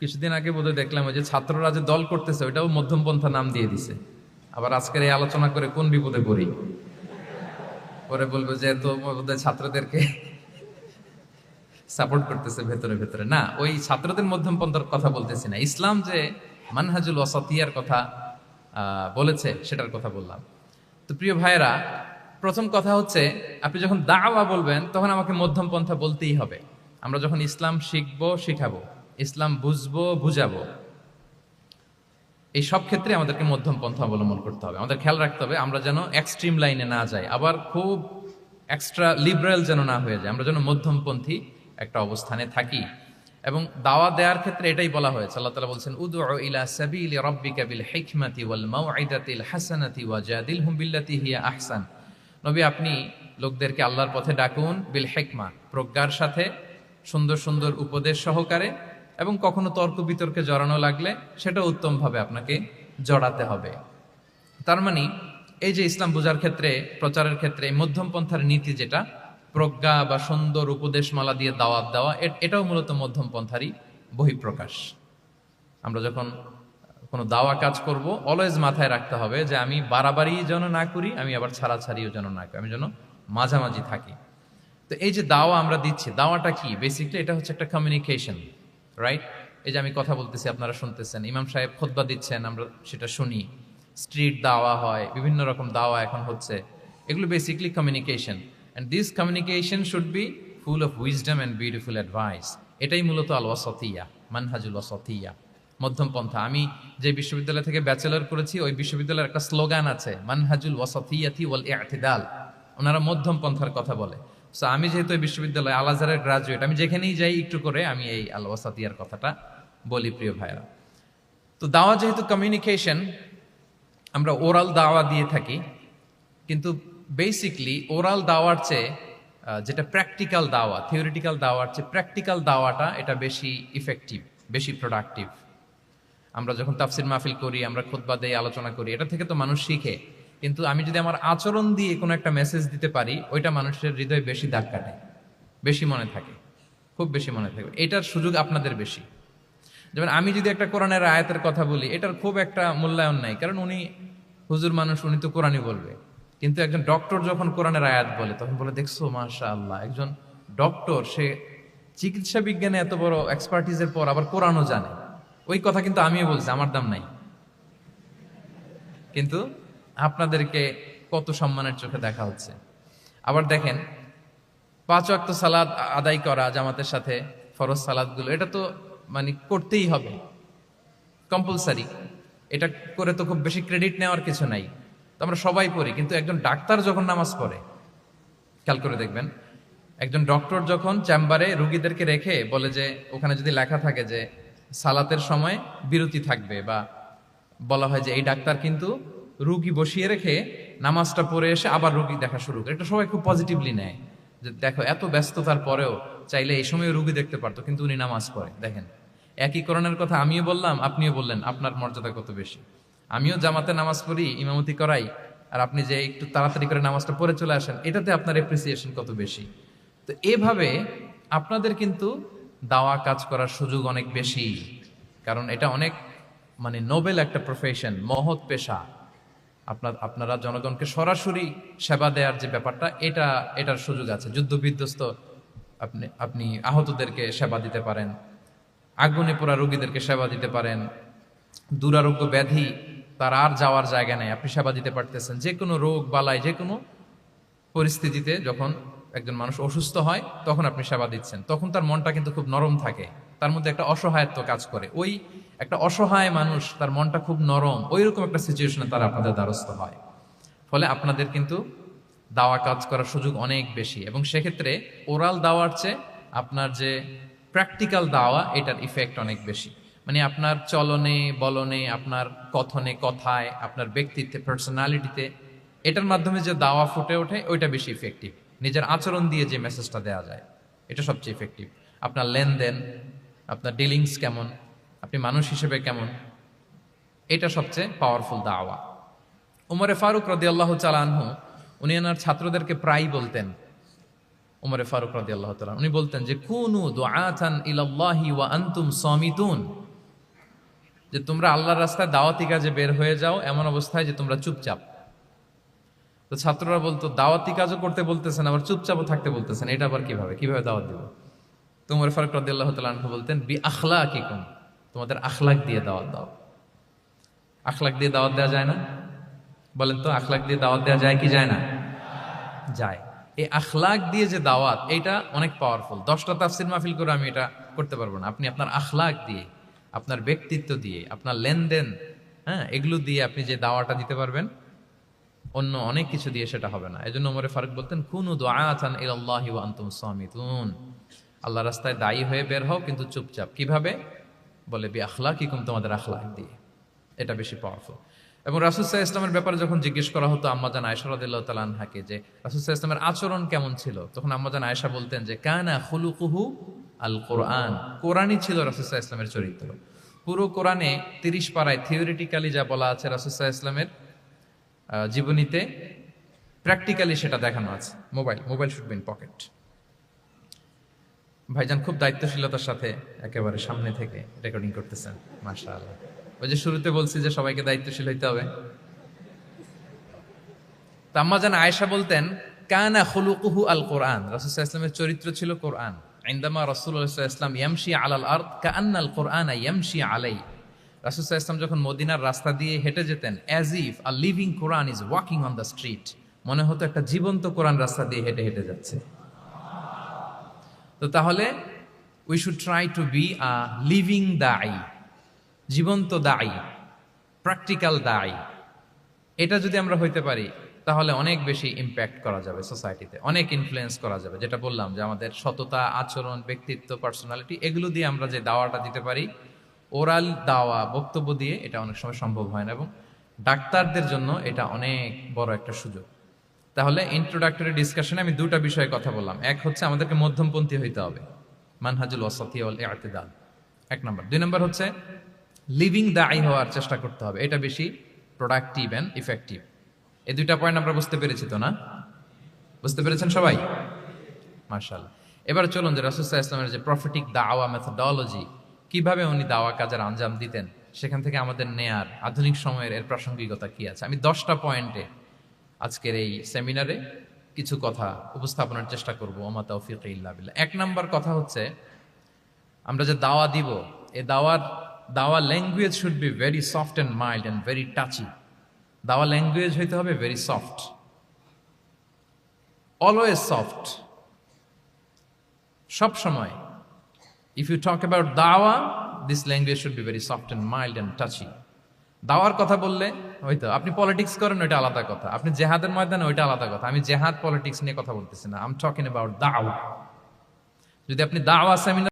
কিছুদিন আগে বোধহয় দেখলাম যে ছাত্ররা যে দল করতেছে, ওইটাও মধ্যমপন্থা নাম দিয়ে দিছে। আবার আজকের এই আলোচনা করে কোন বিপদে পড়ি? পরে বলব যে তো বোধহয় ছাত্রদেরকে সাপোর্ট করতেছে ভেতরে ভেতরে। না, ওই ছাত্রদের মধ্যমপন্থার কথা বলতেছি না। ইসলাম যে মানহাজুল ওয়াসাতিয়ার কথা বলেছে, সেটার কথা বললাম। তো প্রিয় ভাইয়েরা, প্রথম কথা হচ্ছে, আপনি যখন দাওয়া বলবেন, তখন আমাকে মধ্যম পন্থা বলতেই হবে। আমরা যখন ইসলাম শিখব, শিখাবো। ইসলাম বুঝব, বুঝাবো। এই সব ক্ষেত্রে আমাদেরকে মধ্যম পন্থা অবলম্বন করতে হবে। আমাদের খেয়াল রাখতে হবে, আমরা যেন এক্সট্রিম লাইনে না যাই, আবার খুব এক্সট্রা লিবারেল যেন না হয়ে যায় আমরা যেন মধ্যমপন্থী একটা অবস্থানে থাকি। এবং দাওয়া দেওয়ার ক্ষেত্রে এটাই বলা হয়েছে, আল্লাহ তালা বলছেন উদু ইলা সাবিল রব্বিকা বিল হিকমাতি ওয়াল মাউইদাতিল হাসানাতি ওয়া জাদিলহুম বিল্লাতি হিয়া আহসান। নবী, আপনি লোকদেরকে আল্লাহর পথে ডাকুন বিল হেকমা, প্রজ্ঞার সাথে, সুন্দর সুন্দর উপদেশ সহকারে এবং কখনো তর্ক বিতর্কে জড়ানো লাগলে সেটা উত্তমভাবে আপনাকে জড়াতে হবে। তার মানে এই যে ইসলাম বোঝার ক্ষেত্রে, প্রচারের ক্ষেত্রে এই মধ্যম পন্থার নীতি যেটা, প্রজ্ঞা বা সুন্দর উপদেশমালা দিয়ে দাওয়াত দেওয়া এটাও মূলত মধ্যম পন্থারই বহিঃপ্রকাশ। আমরা যখন কোনো দাওয়া কাজ করব অলওয়েজ মাথায় রাখতে হবে যে আমি বাড়াবাড়ি যেন না করি, আমি আবার ছাড়াছাড়িও যেন না করি, আমি যেন মাঝামাঝি থাকি। তো এই যে দাওয়া আমরা দিচ্ছি, দাওয়াটা কি? বেসিকলি এটা হচ্ছে একটা কমিউনিকেশন রাইট এই যে আমি কথা বলতেছি, আপনারা শুনতেছেন। ইমাম সাহেব খোদ্া দিচ্ছেন, আমরা সেটা শুনি। স্ট্রিট দাওয়া হয়, বিভিন্ন রকম দাওয়া এখন হচ্ছে। এগুলো basically communication and this communication should be full of wisdom and beautiful advice এটাই মূলত আল ওয়াসতিয়া মানহাজুল ওয়াসতিয়া, মধ্যম পন্থা। আমি যে বিশ্ববিদ্যালয় থেকে ব্যাচেলর করেছি, ওই বিশ্ববিদ্যালয়ের একটা স্লোগান আছে, মানহাজুল ওয়াসতিয়াতি ওয়াল ইআতিদাল ওনারা মধ্যম পন্থার কথা বলে। সো আমি যেহেতু এই বিশ্ববিদ্যালয় আল আজহারের গ্রাজুয়েট আমি যেখানেই যাই একটু করে আমি এই আল ওয়াসাতিয়ার কথাটা বলি, প্রিয় ভাইরা তো দাওয়া যেহেতু কমিউনিকেশন আমরা ওরাল দাওয়া দিয়ে থাকি, কিন্তু বেসিকলি ওরাল দাওয়ার চেয়ে যেটা প্র্যাকটিক্যাল দাওয়া থিওরিটিক্যাল দাওয়ার চেয়ে প্র্যাকটিক্যাল দাওয়াটা এটা বেশি ইফেক্টিভ বেশি প্রোডাক্টিভ আমরা যখন তাফসির মাহফিল করি, আমরা খুতবা দেই, আলোচনা করি, এটা থেকে তো মানুষ শিখে। কিন্তু আমি যদি আমার আচরণ দিয়ে কোনো একটা মেসেজ দিতে পারি, ওইটা মানুষের হৃদয় বেশি দাগ কাটে, বেশি মনে থাকে, খুব বেশি মনে থাকবে এটার সুযোগ আপনাদের বেশি। যেমন আমি যদি একটা কোরআনের আয়াতের কথা বলি, এটার খুব একটা মূল্যায়ন নাই, কারণ উনি হুজুর মানুষ, উনি তো কোরআনই বলবে। কিন্তু একজন ডক্টর যখন কোরআনের আয়াত বলে, তখন বলে, দেখছ মাশা আল্লাহ একজন ডক্টর সে চিকিৎসা বিজ্ঞানে এত বড় এক্সপার্টিসের পর আবার কোরআনও জানে। ওই কথা কিন্তু আমিও বলছি, আমার দাম নাই। কিন্তু আপনাদেরকে কত সম্মানের চোখে দেখা হচ্ছে। আবার দেখেন, পাঁচ ওয়াক্ত সালাদ আদায় করা, জামাতের সাথে ফরজ সালাদগুলো, এটা তো মানে করতেই হবে। কম্পালসারি। এটা করে তো খুব বেশি ক্রেডিট নেওয়ার কিছু নাই। তো আমরা সবাই পড়ি, কিন্তু একজন ডাক্তার যখন নামাজ পড়ে, খেয়াল করে দেখবেন, একজন ডক্টর যখন চেম্বারে রুগীদেরকে রেখে বলে যে, ওখানে যদি লেখা থাকে যে, সালাতের সময় বিরতি থাকবে বা বলা হয় যে, এই ডাক্তার কিন্তু রুগী বসিয়ে রেখে নামাজটা পড়ে এসে আবার রুগী দেখা শুরু করে। এটা সবাই খুব পজিটিভলি নেয় যে দেখো, এত ব্যস্ততার পরেও চাইলে এই সময় রুগী দেখতে পারতো, কিন্তু উনি নামাজ পড়ে। দেখেন, একই করণের কথা আমিও বললাম, আপনিও বললেন, আপনার মর্যাদা কত বেশি? আমিও জামাতে নামাজ পড়ি, ইমামতি করাই, আর আপনি যে একটু তাড়াতাড়ি করে নামাজটা পড়ে চলে আসেন, এটাতে আপনার এপ্রিসিয়েশন কত বেশি? তো এভাবে আপনাদের কিন্তু দাওয়া কাজ করার সুযোগ অনেক বেশি। কারণ এটা অনেক মানে নোবেল একটা প্রফেশন মহৎ পেশা। আপনার, আপনারা জনগণকে সরাসরি সেবা দেওয়ার যে ব্যাপারটা, এটা, এটার সুযোগ আছে। যুদ্ধ বিধ্বস্ত আপনি আপনি আহতদেরকে সেবা দিতে পারেন, আগুনে পোড়া রোগীদেরকে সেবা দিতে পারেন, দুরারোগ্য ব্যাধি, তার আর যাওয়ার জায়গা নেই, আপনি সেবা দিতে পারতেছেন। যে কোনো রোগ বালায় যে কোনো পরিস্থিতিতে যখন একজন মানুষ অসুস্থ হয়, তখন আপনি সেবা দিচ্ছেন। তখন তার মনটা কিন্তু খুব নরম থাকে। তার মধ্যে একটা অসহায়ত্ব কাজ করে। ওই একটা অসহায় মানুষ, তার মনটা খুব নরম ওই রকম একটা সিচুয়েশনে তারা আপনাদের দ্বারস্থ হয়। ফলে আপনাদের কিন্তু দাওয়া কাজ করার সুযোগ অনেক বেশি এবং সেক্ষেত্রে ওরাল দাওয়ার চেয়ে আপনার যে প্র্যাকটিক্যাল দাওয়া, এটার ইফেক্ট অনেক বেশি। মানে আপনার চলনে, বলনে, আপনার কথনে, কথায়, আপনার ব্যক্তিত্বে পার্সোনালিটিতে এটার মাধ্যমে যে দাওয়া ফুটে ওঠে, ওইটা বেশি ইফেক্টিভ নিজের আচরণ দিয়ে যে মেসেজটা দেওয়া যায়, এটা সবচেয়ে ইফেক্টিভ আপনার লেনদেন, আপনার ডিলিংস কেমন আপনি মানুষ হিসেবে কেমন? এটা সবচেয়ে পাওয়ারফুল দাওয়া। উমরে ফারুক রদি আল্লাহ চালানহু উনি ওনার ছাত্রদেরকে প্রায় বলতেন, উমরে ফারুক রদি আল্লাহ তালান উনি বলতেন যে, কুনু দুআতান ইলাল্লাহি ওয়া আনতুম সামিতুন। যে, তোমরা আল্লাহর রাস্তায় দাওয়াতি কাজে বের হয়ে যাও, এমন অবস্থায় যে, তোমরা চুপচাপ। তো ছাত্ররা বলতো, দাওয়াতি কাজও করতে বলতেছেন, আবার চুপচাপও থাকতে বলতেছেন। এটা আবার কীভাবে? কীভাবে দাওয়াত দিব? তোমার ফারুক রাদিয়াল্লাহ আল্লাহ আনহু বলতেন, বি আখলাকিকুম। তোমাদের আখলাক দিয়ে দাওয়াত দাও। আখলাক দিয়ে দাওয়াত দেওয়া যায় না? বলেন তো, আখলাক দিয়ে দাওয়াত দেওয়া যায় কি যায় না? যায়। এই আখলাক দিয়ে যে দাওয়াত এটা অনেক পাওয়ারফুল দশটা তাফসির মাহফিল করে আমি এটা করতে পারব না। আপনি আপনার আখলাক দিয়ে, আপনার ব্যক্তিত্ব দিয়ে, আপনার লেনদেন হ্যাঁ এগুলো দিয়ে আপনি যে দাওয়াটা দিতে পারবেন, অন্য অনেক কিছু দিয়ে সেটা হবে না। এই জন্য ওমরে ফারুক বলতেন, কুনু দুআআতান ইলাল্লাহি ওয়া আনতুম সামিতুন। আল্লাহ রাস্তায় দায়ী হয়ে বের হও, কিন্তু চুপচাপ। কীভাবে? বলে, বি আখলাকিকুম তোমাদের আখলাক দিয়ে। এটা বেশি পাওয়ারফুল এবং রাসুসাহ ইসলামের ব্যাপারে যখন জিজ্ঞেস করা হতো আম্মাজান আয়সা রদিল্লাহ তালানহাকে যে রাসুসাহ ইসলামের আচরণ কেমন ছিল? তখন আম্মাজান আয়সা বলতেন যে, কানা খুলুকুহু আল কোরআন কোরআনই ছিল রাসুসাহ ইসলামের চরিত্র। পুরো কোরআনে তিরিশ পাড়ায় থিওরিটিক্যালি যা বলা আছে রাসুসাহ ইসলামের জীবনীতে প্র্যাকটিক্যালি সেটা দেখানো আছে। Mobile mobile should be in pocket ভাইজান খুব দায়িত্বশীলতার সাথে একেবারে সামনে থেকে রেকর্ডিং করতেছেন মাশা আল্লাহ ওই যে শুরুতে বলছি যে সবাইকে দায়িত্বশীল হইতে হবে। তাম্মা যেন আয়েশা বলতেন, কানা খুলুকুহু আল কোরআন। রাসুল ইসলামের চরিত্র ছিল কোরআন। আইন্দামা রসুল্লাহ ইসলাম ইয়ামশি আলাল কান্না আল কোরআন ইয়ামশি আলাই। রাসুল ইসলাম যখন মদিনার রাস্তা দিয়ে হেঁটে যেতেন as if a living Quran is walking on the street মনে হতো একটা জীবন্ত কোরআন রাস্তা দিয়ে হেঁটে হেঁটে যাচ্ছে। তো তাহলে we should try to be a living দাই জীবন্ত দায়ী প্র্যাকটিক্যাল দায়ী এটা যদি আমরা হইতে পারি, তাহলে অনেক বেশি ইম্প্যাক্ট করা যাবে সোসাইটিতে অনেক ইনফ্লুয়েন্স করা যাবে। যেটা বললাম যে আমাদের সততা, আচরণ, ব্যক্তিত্ব পার্সোনালিটি এগুলো দিয়ে আমরা যে দাওয়াটা দিতে পারি ওরাল দাওয়া, বক্তব্য দিয়ে এটা অনেক সময় সম্ভব হয় না এবং ডাক্তারদের জন্য এটা অনেক বড় একটা সুযোগ। তাহলে ইন্ট্রোডাক্টরি ডিসকাশনে আমি দুটা বিষয়ে কথা বললাম। এক হচ্ছে আমাদেরকে মধ্যমপন্থী হইতে হবে। মানহাজুল ওয়াসাতি ওয়াল ইআতিদাল এক নম্বর। দুই নম্বর হচ্ছে লিভিং দায়ী হওয়ার চেষ্টা করতে হবে। এটা বেশি প্রোডাক্টিভ অ্যান্ড ইফেক্টিভ এই দুইটা পয়েন্ট আমরা বুঝতে পেরেছি তো না? বুঝতে পেরেছেন সবাই? মার্শাল এবার চলুন যে রাসুসাহ ইসলামের যে প্রফিটিক দাওয়া মেথোডলজি কীভাবে উনি দাওয়া কাজের আঞ্জাম দিতেন, সেখান থেকে আমাদের নেয়ার আধুনিক সময়ের এর প্রাসঙ্গিকতা কি আছে? আমি দশটা পয়েন্টে আজকের এই সেমিনারে কিছু কথা উপস্থাপনের চেষ্টা করব, ওমা তৌফিক ইল্লা বিল্লাহ। এক নাম্বার কথা হচ্ছে, আমরা যে দাওয়া দিব, এ দাওয়ার, দাওয়া language should be very soft and mild and very touchy দাওয়া ল্যাঙ্গুয়েজ হইতে হবে ভেরি সফট অলওয়েজ সফট সব সময়। ইফ ইউ টক অ্যাবাউট দাওয়া this language should be very soft and mild and touchy দাওয়ার কথা বললে হয়তো আপনি পলিটিক্স করেন, ওইটা আলাদা কথা। আপনি জেহাদের ময়দানে, ওইটা আলাদা কথা। আমি জেহাদ পলিটিক্স নিয়ে কথা বলতেছি না। আম টকিং অ্যাবাউট দাওয়া। যদি আপনি দাওয়া সেমিনার